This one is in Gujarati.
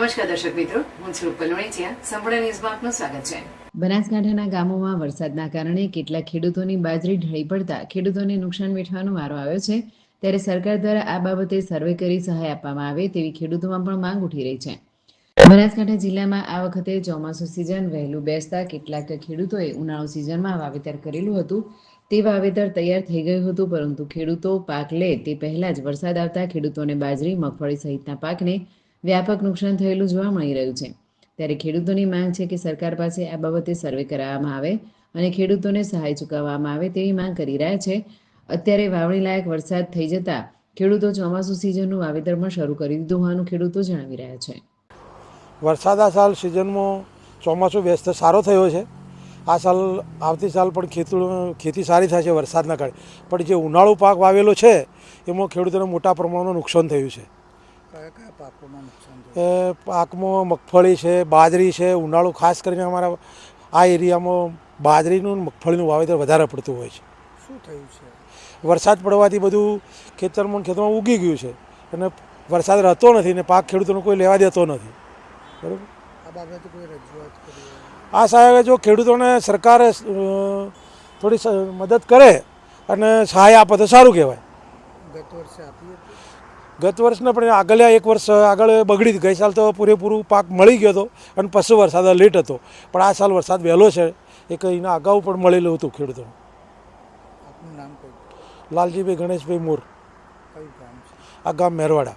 નમસ્કાર દર્શક મિત્રો, હું છું રૂપલ વણેચિયા સંપૂર્ણ ન્યૂઝમાં આપનું સ્વાગત છે. બનાસકાંઠાના ગામોમાં વરસાદના કારણે કેટલાક ખેડૂતોની બાજરી ઢળી પડતા ખેડૂતોને નુકસાન વેઠવાનો વારો આવ્યો છે. ત્યારે સરકાર દ્વારા આ બાબતે સર્વે કરી સહાય આપવામાં આવે તેવી ખેડૂતોમાં પણ માંગ ઉઠી રહી છે. બનાસકાંઠા જિલ્લામાં આ વખતે ચોમાસુ સિઝન વહેલું બેસતા કેટલાક ખેડૂતોએ ઉનાળુ સિઝનમાં વાવેતર કરેલું હતું. તે વાવેતર તૈયાર થઈ ગયું હતું, પરંતુ ખેડૂતો પાક લે તે પહેલા જ વરસાદ આવતા ખેડૂતોને બાજરી, મગફળી સહિતના પાકને વ્યાપક નુકસાન થયેલું જોવા મળી રહ્યું છે. ત્યારે ખેડૂતોની માંગ છે કે સરકાર પાસે આ બાબતે સર્વે કરાવવામાં આવે અને ખેડૂતોને સહાય ચૂકવવામાં આવે તેવી માંગ કરી રહ્યા છે. અત્યારે વાવણી લાયક વરસાદ થઈ જતા ખેડૂતો ચોમાસું સિઝનનું વાવેતર પણ શરૂ કરી દીધું હોવાનું ખેડૂતો જણાવી રહ્યા છે. વરસાદ આ સાલ સિઝનમાં ચોમાસું વ્યસ્ત સારો થયો છે. આ સાલ આવતી સાલ પણ ખેતી ખેતી સારી થશે વરસાદના કારણે. પણ જે ઉનાળુ પાક વાવેલો છે, એમાં ખેડૂતોને મોટા પ્રમાણમાં નુકસાન થયું છે. કયા કયા પાકોમાં નુકસાન એ પાકમાં મગફળી છે બાજરી છે ઉનાળુ ખાસ કરીને અમારા આ એરિયામાં બાજરીનું મગફળીનું વાવેતર વધારે પડતું હોય છે. શું થયું છે? વરસાદ પડવાથી બધું ખેતરમાં ખેતરમાં ઉગી ગયું છે અને વરસાદ રહેતો નથી ને પાક ખેડૂતોને કોઈ લેવા દેતો નથી. બરાબર? આ બાબતે કોઈ રજૂઆત કરી આ સાહેબ જો ખેડૂતોને સરકાર થોડી મદદ કરે અને સહાય આપે તો સારું કહેવાય. ગત વર્ષે આપી ગત વર્ષના પણ આગળ એક વર્ષ આગળ બગડી ગઈ. સાલ તો પૂરેપૂરું પાક મળી ગયો હતો અને પછી વરસાદ લેટ હતો. પણ આ સાલ વરસાદ વહેલો છે. એક એના અગાઉ પણ મળેલું હતું ખેડૂતો. લાલજીભાઈ ગણેશભાઈ મોર. આ ગામ મેરવાડા.